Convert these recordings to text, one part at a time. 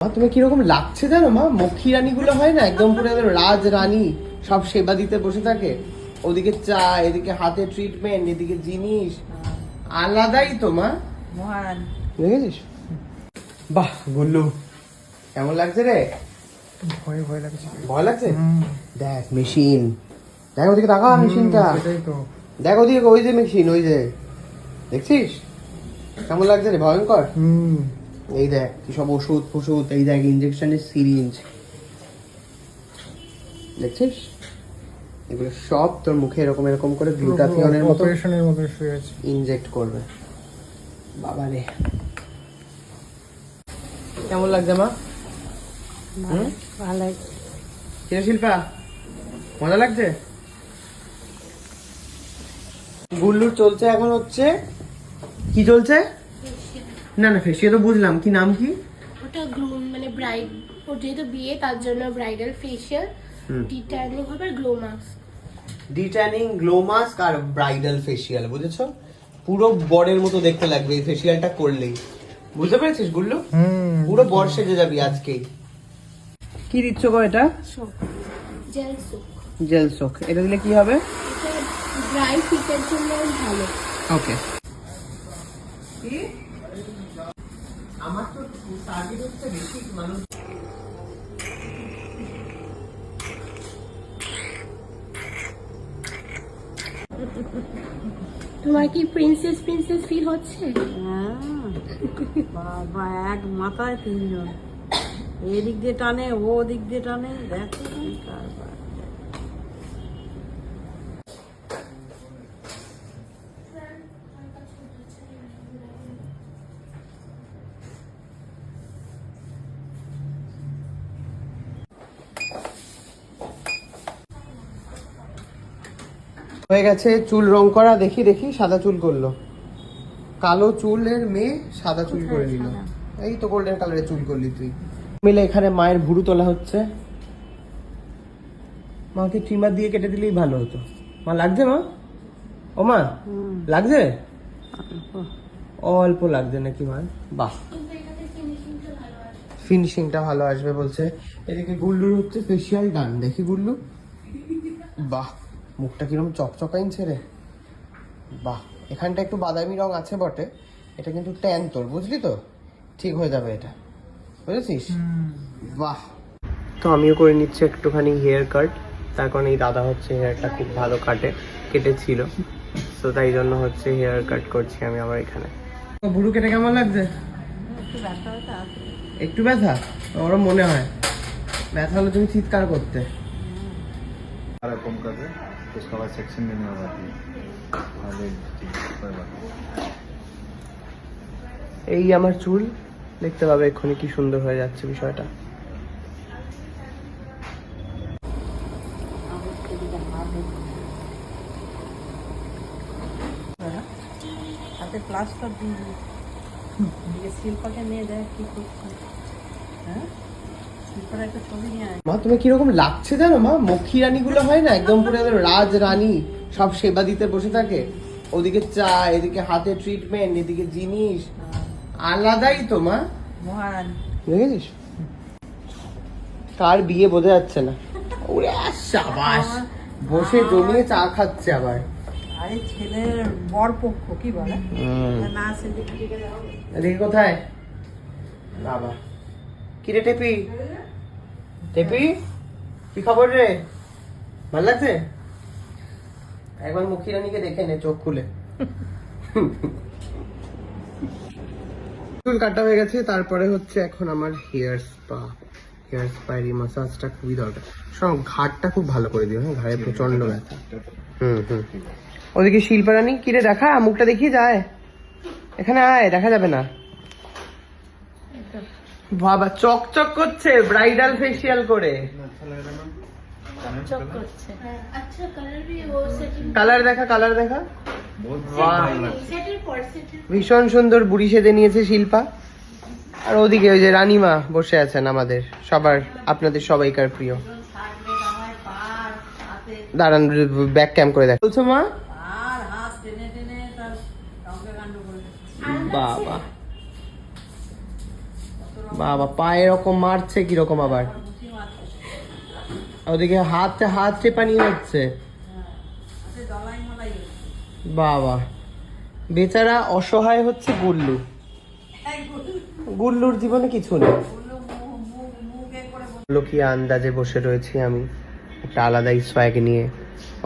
মা তুমি কীরকম লাগছে জানো মা? মক্ষী রানী গুলো হয় না একদম পুরো একদম রাজ রানী সব সেবা দিতে বসে থাকে। ওদিকে চা এদিকে হাতে ট্রিটমেন্ট এদিকে জিনিস। আলাদাই তো মা। দেখেছিস? বাহ গুল্লু। কেমন লাগছে রে? ভয় ভয় লাগছে। ভয় লাগছে? দেখ মেশিন দেখ ওদিকে তাকা মেশিনটা দেখ ওদিকে ওই যে মেশিন ওই যে। দেখছিস? কেমন লাগছে রে? ভয়ঙ্কর? হুম। এই দেখ কি সব ওষুধ ফষুধ এই দেখ ইঞ্জেকশনের সিরিঞ্জ দেখছিস? এগুলো সব তোর মুখে এরকম এরকম করে গ্লুটাথিয়নের মতো অপারেশনের মতো শুয়ে আছে। ইনজেক্ট করবে। বাবা রে কেমন লাগছে মা? ভালো। কিরে শিল্পা? মজা লাগছে? গুল্লুর চলছে এখন হচ্ছে কি চলছে? না না ফেসিয়ে তো বুঝলাম। কি নাম কি? ওটা গ্লুম মানে ব্রাইড ওর যেহেতু বিয়ে তার জন্য ব্রাইডাল ফেশিয়াল হুম। ডিটার্নিং হবে glow mask detanning glow mask আর ব্রাইডাল ফেসিয়াল বুঝেছ? পুরো বরের মতো দেখতে লাগবে এই ফেসিয়ালটা করলেই। বুঝতে পেরেছিস গুল্লু? হুম। পুরো বর সেজে যাবি আজকেই কি দিচ্ছ গো এটা? জেল সোপ জেল সোক এটা দিলে কি হবে? ড্রাই ফিটের জন্য ভালো। ওকে আমার তো টার্গেট হচ্ছে বেশি মানুষ। তোমার কি প্রিন্সেস প্রিন্সেস ফিল হচ্ছে? হ্যাঁ বাবা এক মাথায় তিনজন। এদিক দিয়ে টানে ও দিক দিয়ে টানে দেখো হয়ে গেছে চুল রং করা দেখি দেখি সাদা চুল করল। কালো চুলের মেয়ে সাদা চুল করে নিল। এই তো গোল্ডেন কালারের চুল করলি তুই। মিলে এখানে মায়ের ভুরু তোলা হচ্ছে। মাকে ট্রিমার দিয়ে কেটে দিলেই ভালো হতো। মা লাগছে মা? ও মা লাগছে? অল্প। অল্প লাগছে নাকি মা? বাহ। ফিনিশিংটা ভালো আসবে ফিনিশিংটা ভালো আসবে বলছে। এদিকে গুল্লুর হচ্ছে ফেসিয়াল ডান দেখি গুল্লু? বাহ। মুখটা কিরম চকচকাইনছে রে। বাহ এখানটা একটু বাদামি রং আছে বটে এটা কিন্তু ট্যান তোর বুঝলি তো? ঠিক হয়ে যাবে এটা। বুঝেছিস? বাহ। তো আমিও করে নিচ্ছি একটুখানি হেয়ার কাট তার কারণ এই দাদা হচ্ছে হেয়ারটা খুব ভালো কাটে কেটেছিল। তো তাই জন্য হচ্ছে হেয়ার কাট করছি আমি আবার এখানে। বুড়ু কেটে কেমন লাগছে? একটু ব্যথা ওর মনে হয়। ব্যথা হলে তুমি চিৎকার করতে। আর কম কাজে? उसका बाद सेक्शन देने वाला थी अरे ठीक है, कोई बात नहीं। এই আমার চুল দেখতে পাবে এক্ষুনি কি সুন্দর হয়ে যাচ্ছে বিষয়টা হাতে প্লাস্টার দিয়ে দিই। দিয়ে শিল্পাকে নিয়ে দেখ কি করছে মা তুমি কীরকম লাগছে জানো মা? মক্ষী রানী গুলো হয় না একদম পুরো একদম রাজ রানী সব সেবা দিতে বসে থাকে। ওদিকে চা এদিকে হাতে ট্রিটমেন্ট এদিকে জিনিস। আলাদাই তো মা। দেখেছিস? কার বিয়ে বোঝা যাচ্ছে না। ওরে সাবাস। বসে জমিয়ে চা খাচ্ছে আবার। আরে ছেলের বর পক্ষ কি বলে? না সেদিক কোথায়? বাবা। কিরে টেপি? টেপি, কি খবর রে? ভালো লাগছে? একবার মুখী রানীকে দেখে নে, চোখ খুলে। চুল কাটা হয়ে গেছে, তারপরে হচ্ছে এখন আমার হেয়ার স্পা। হেয়ার স্পা এই মাসাজটা খুবই দরকার। শোনো ঘাটটা খুব ভালো করে দিও হ্যাঁ ঘাড়ে প্রচণ্ড ব্যথা। হুম হুম। ওদিকে শিল্পা রানী কিরে, দেখা? মুখটা দেখিয়ে যায়। এখানে আয়, দেখা যাবে না। বাবা চকচক করছে ব্রাইডাল ফেসিয়াল করে। কালার দেখা কালার দেখা? ভীষণ সুন্দর বুড়ি সেজে নিয়েছে শিল্পা। আর ওদিকে ওই যে রানীমা বসে আছেন আমাদের সবার আপনাদের সবাইকার প্রিয়। দাঁড়ান ব্যাক ক্যাম্প করে দেখ। বলছো মা? বাবা। বাবা, পায়ে এরকম মারছে, কীরকম আবার? ওদিকে হাতে হাত চেপানি নিয়ে যাচ্ছে। বাবা, বেচারা অসহায় হচ্ছে গুল্লু। গুল্লুর জীবনে কিছু নেই। লোকিয়া আন্দাজে বসে রয়েছি আমি, একটা আলাদাই সোয়াগ নিয়ে।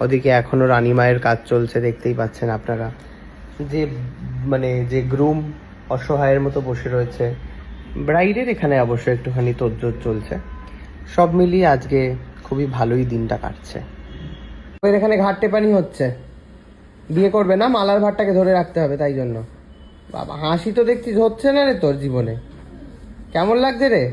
ওদিকে এখনও রানী মায়ের কাজ চলছে, দেখতেই পাচ্ছেন আপনারা। যে মানে যে গ্রুম অসহায়ের মতো বসে রয়েছে। ব্রাইডের এখানে অবশ্য একটুখানি তোজ্জোর চলছে। সব মিলিয়ে আজকে খুবই ভালোই দিনটা কাটছে। ওদের এখানে ঘাট টেপানি হচ্ছে। বিয়ে করবে না, মালার ভাতটাকে ধরে রাখতে হবে তাই জন্য। বাবা, হাসি তো দেখছিস, হচ্ছে না রে তোর জীবনে? কেমন লাগছে রে?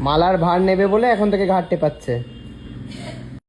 মালার ভার নেবে বলে এখন থেকে ঘাট টেপাচ্ছে।